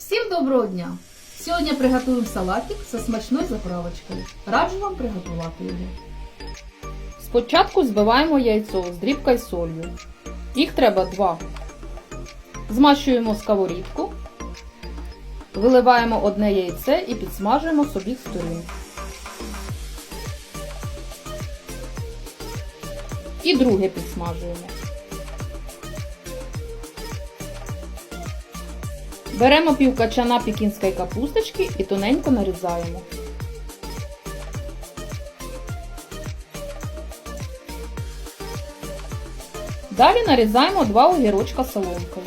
Всім доброго дня! Сьогодні приготуємо салатик зі смачною заправочкою. Раджу вам приготувати його. Спочатку збиваємо яйцо з дрібкою солью. Їх треба два. Змащуємо сковорідку, виливаємо одне яйце і підсмажуємо з обох сторін. І друге підсмажуємо. Беремо пів качана пекінської капусточки і тоненько нарізаємо. Далі нарізаємо два огірочка соломкою.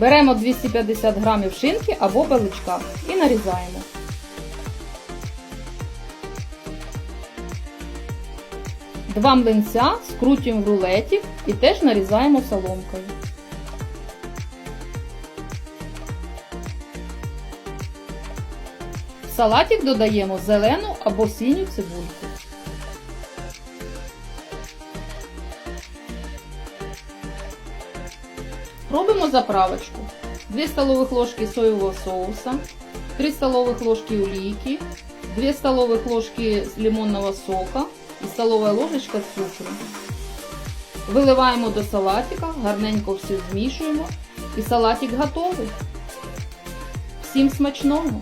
Беремо 250 грамів шинки або беличка і нарізаємо. Два млинця скрутюємо в рулеті і теж нарізаємо соломкою. В салатик додаємо зелену або синю цибульку. Робимо заправочку. 2 столовых ложки соевого соуса, 3 столовых ложки олійки, 2 столовых ложки лимонного сока і столова ложечка цукру. Виливаємо до салатика, гарненько все змішуємо і салатик готовий. Всім смачного!